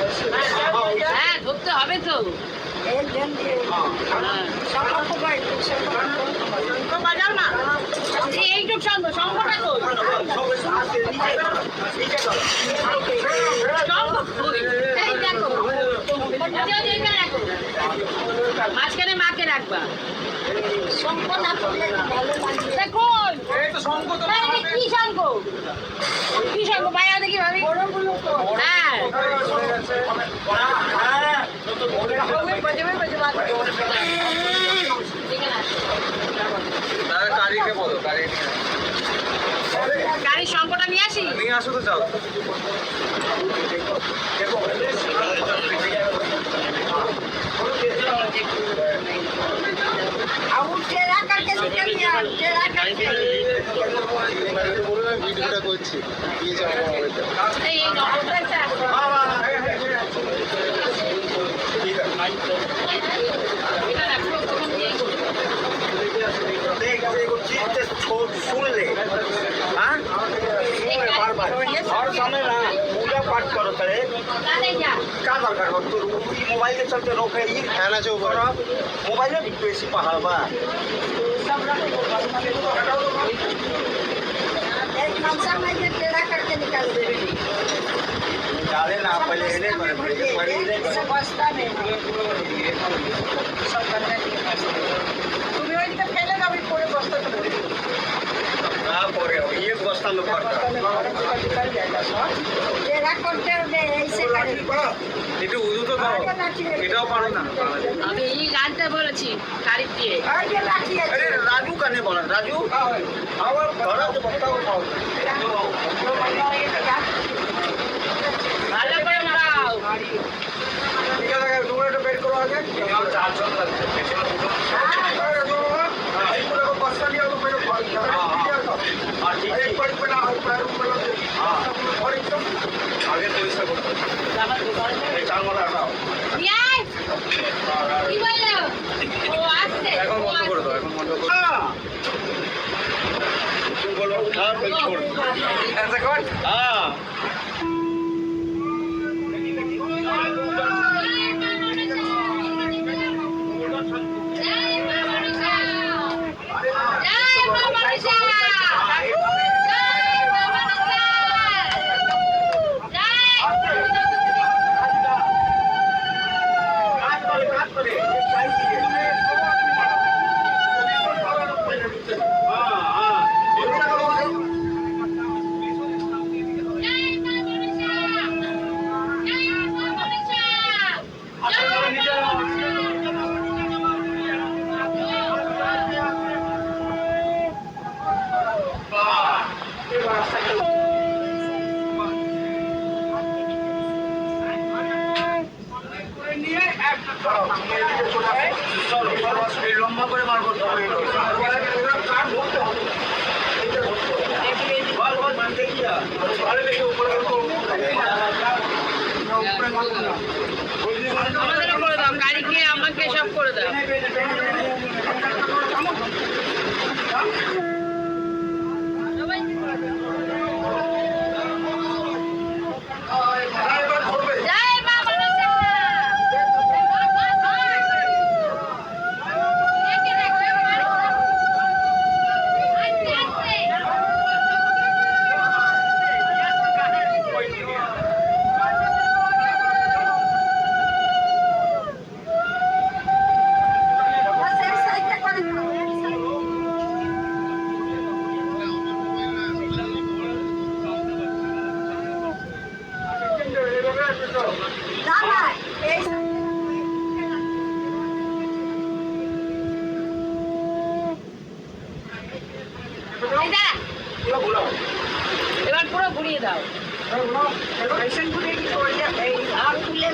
হ্যাঁ দেখো রাখো। মাঝখানে মাকে রাখবা। না করলে ভালো লাগবে দেখুন এই যে কি শঙ্খ কি শঙ্খ বাইরে দেখি ভাবি বড়গুলো তো হ্যাঁ বাজে বাজে বাজে তাহলে কারিকে বলো কারি গাড়ির শঙ্খটা নিয়ে আসি? নিয়ে আসো তো যাও। করছি। দিয়ে যাব करो सर का दरकार हो? तो मोबाइल के चलते रोक है ये खाना जो बड़ा मोबाइल में बेसी पहाड़ बा। निकाले ना, पहले हेले पर पहले हेले पर सब बस्ता में सब करने की तुम्हें वही तो पहले ना भी पूरे बस्ता तो बोले ना पूरे एक बस्ता में पड़ता। है একটু উজু তো দাও এটাও পারো না। আমি এই গানটা বলেছি তারিখ দিয়ে। রাজু কানে বলেন রাজু? আমার ধরা তো বক্তাও খাও ভালো করে মারাও। তোমরা একটু বের আগে পরিষ্কার করতে। হবে। চার মাথা হটাও নিয়ে আয়। কি বলল? ও আসছে। এখন বন্ধ করে দাও এখন বন্ধ করে দাও। तुम লম্বা করে বার করতে হবে। আমাদেরও করে দাও গাড়িকে আমাকে সব করে দাও।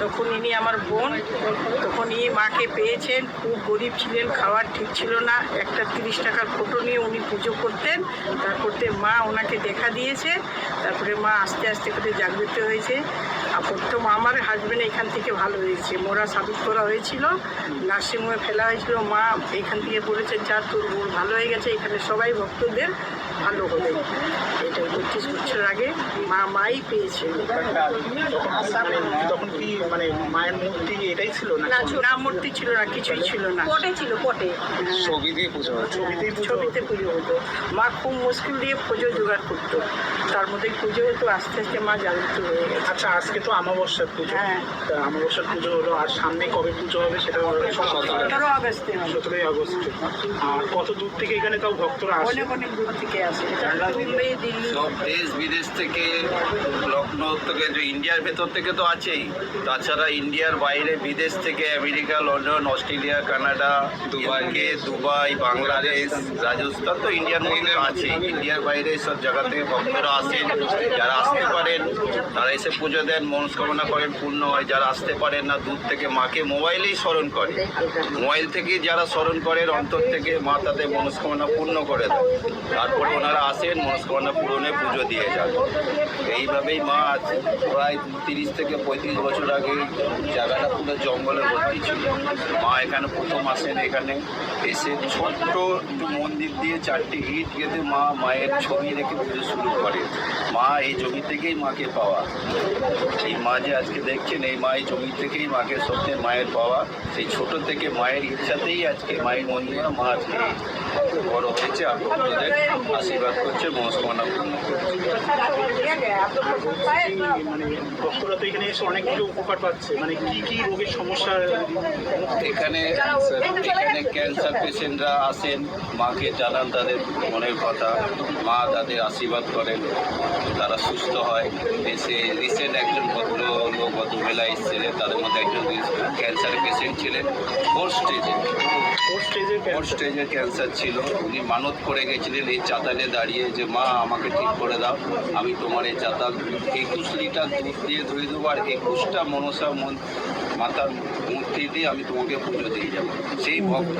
তখন ইনি আমার বোন তখন ইনি মাকে পেয়েছেন, খুব গরিব ছিলেন, খাওয়ার ঠিক ছিল না, একটা তিরিশ টাকার ফটো নিয়ে উনি পুজো করতেন, তারপরে মা ওনাকে দেখা দিয়েছে, তারপরে মা আস্তে আস্তে করে জাগ্রত হয়েছে। আর প্রথম আমার হাজবেন্ড এখান থেকে ভালো হয়েছে, মোরা সাবিত করা হয়েছিল, নার্সিংহোমে ফেলা হয়েছিল, মা এখান থেকে বলেছেন, যা তোর ভালো হয়ে গেছে, এখানে সবাই ভক্তদের ভালো হবে এটা পঁচিশ বছর আগে মা মাই পেয়েছে। তখন কি মানে মায়ের মূর্তি এটাই ছিল না না মূর্তি ছিল না কিছুই ছিল না। পটে ছিল পটে। ছবি দিয়ে পুজো ছবিতেই পুজো ছবিতে পুজো হতো। মা খুব মুশকিল দিয়ে পুজো জোগাড় করতো। তার মধ্যে পুজো হতো আস্তে আস্তে মা জাগ্রত হয়ে গেছে। আচ্ছা আজকে তো আমাবস্যার পুজো। হ্যাঁ। তা আমাবস্যার পুজো হলো আর সামনে কবে পুজো হবে সেটা সতেরো আগস্টে। সতেরোই আগস্ট আর কত দূর থেকে এখানে তাও ভক্তরা আসে? অনেক অনেক দূর থেকে আসে। মুম্বাই দিল্লি সব দেশ বিদেশ থেকে লখনৌ থেকে যে ইন্ডিয়ার ভেতর থেকে তো আছেই। তাছাড়া ইন্ডিয়ার বাইরে বিদেশ থেকে আমেরিকা লন্ডন অস্ট্রেলিয়া কানাডা দুবাইকে দুবাই বাংলাদেশ রাজস্থান। তো ইন্ডিয়ার মধ্যে আছে ইন্ডিয়ার বাইরে সব জায়গা থেকে ভক্তরা আসেন। যারা আসতে পারেন তারা এসে পুজো দেন মনস্কামনা করেন পূর্ণ হয়। যারা আসতে পারেন না দূর থেকে মাকে মোবাইলেই স্মরণ করে। মোবাইল থেকে যারা স্মরণ করেন অন্তর থেকে মা তাদের মনস্কামনা পূর্ণ করে দেয় তারপরে ওনারা আসেন মনস্কামনা পূরণে পুজো দিয়ে যান। এইভাবেই মা প্রায় তিরিশ থেকে পঁয়ত্রিশ বছর আগে জায়গাটা পুরো জঙ্গলে ভর্তি ছিল। মা এখানে প্রথম আসেন এখানে এসে ছোট্ট একটু মন্দির দিয়ে চারটি ইট গেঁথে মা মায়ের ছবি রেখে পুজো শুরু করে। মা এই জমি থেকেই মাকে পাওয়া। এই মা যে আজকে দেখছেন, এই মা এই জমি থেকেই মাকে সত্যি মায়ের পাওয়া। সেই ছোট থেকে মায়ের ইচ্ছাতেই আজকে মায়ের মন্দিরে মা আজকে বড় হয়েছে আর ভক্তদের আশীর্বাদ করছে মনস্কামনা পূর্ণ করছে। মানে ভক্তরা তো এখানে এসে অনেক কিছু উপকার পাচ্ছে। মানে কি কি রোগের সমস্যা? এখানে এখানে ক্যান্সার পেশেন্টরা আসেন মাকে জানান তাদের মনের কথা। মা তাদের আশীর্বাদ করেন তারা সুস্থ হয়। এসে রিসেন্ট একজন ভদ্র লোক এসেছিলেন তাদের মধ্যে একজন ক্যান্সার পেশেন্ট ছিলেন ফোর স্টেজে ফোর স্টেজের ক্যান্সার ছিল। উনি মানত করে গেছিলেন, এই চাতালে দাঁড়িয়ে যে, মা, আমাকে ঠিক করে দাও। আমি তোমার এই চাতাল একুশ লিটার দুধ দিয়ে ধুয়ে দেবো। আর একুশটা মনসা মন মাতার মূর্তি দিয়ে আমি তোমাকে পুজো দিয়ে যাব। সেই ভক্ত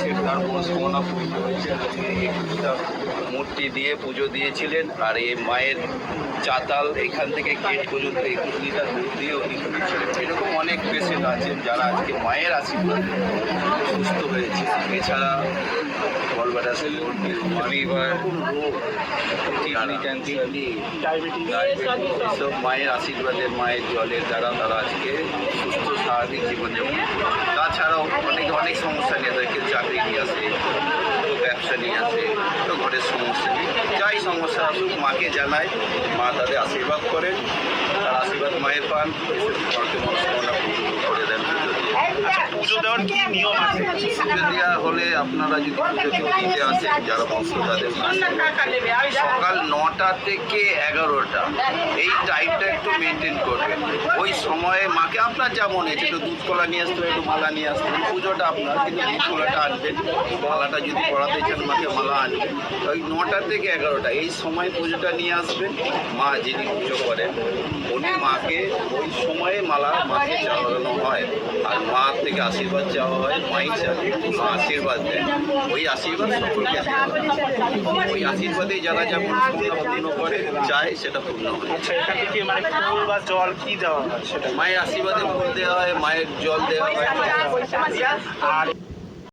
সে তার মনস্কামনা পূর্ণ হয়েছে। আজকে মূর্তি দিয়ে পুজো দিয়েছিলেন আর এই মায়ের চাতাল এখান থেকে গেট পর্যন্ত একুশ লিটার দুধ দিয়ে উনি করেছিলেন এরকম অনেক পেশেন্ট আছেন যারা আজকে মায়ের আশীর্বাদ সুস্থ হয়েছে। এছাড়া গলবাটা সেলুন লিভার কিডনি ক্যান্সার ডায়াবেটিস এসব মায়ের আশীর্বাদের মায়ের জলের দ্বারা তারা আজকে সুস্থ, স্বাভাবিক জীবনযাপন তাছাড়াও অনেক অনেক সমস্যা নিয়ে কেউ চাকরি নিয়ে আসে তো ব্যবসা নিয়ে আসে, তো ঘরের সমস্যা যাই সমস্যা আসুক, মাকে জানায় মা তাদের আশীর্বাদ করেন, তার আশীর্বাদ মায়ের পান। এসে মাকে মনস্কামনা পূর্ণ করে দেন পুজো দিয়ে। পুজো দেওয়ার কি নিয়ম আছে পুজো দেওয়া হলে আপনারা যদি পুজো দিতে আসেন যারা বংশ তাদের সকাল নটা থেকে এগারোটা। এই টাইমটা একটু মেনটেন করবেন। ওই সময়ে মাকে আপনার যা মনে হচ্ছে একটু দুধ কলা নিয়ে আসতে হবে, একটু মালা নিয়ে আসতে হবে। পুজোটা আপনার কিন্তু দুধ কলাটা আনবেন। মালাটা যদি পড়াতে চান মাকে মালা আনবেন। ওই নটা থেকে এগারোটা এই সময় পুজোটা নিয়ে আসবেন। মা যিনি পুজো করেন উনি মাকে ওই সময়ে মালা মাকে চালানো হয়। আর মা থেকে আশীর্বাদ চাওয়া হয় মাই মা আশীর্বাদ দেয়। ওই আশীর্বাদ সকলকে ওই আশীর্বাদে যারা যেমন মনস্কামনা পূর্ণ করে চায় সেটা পূর্ণ হয়। আচ্ছা থেকে মানে জল কি দেওয়া হয় সেটা? মায়ের আশীর্বাদে ফুল দেওয়া হয় মায়ের জল দেওয়া হয়। আর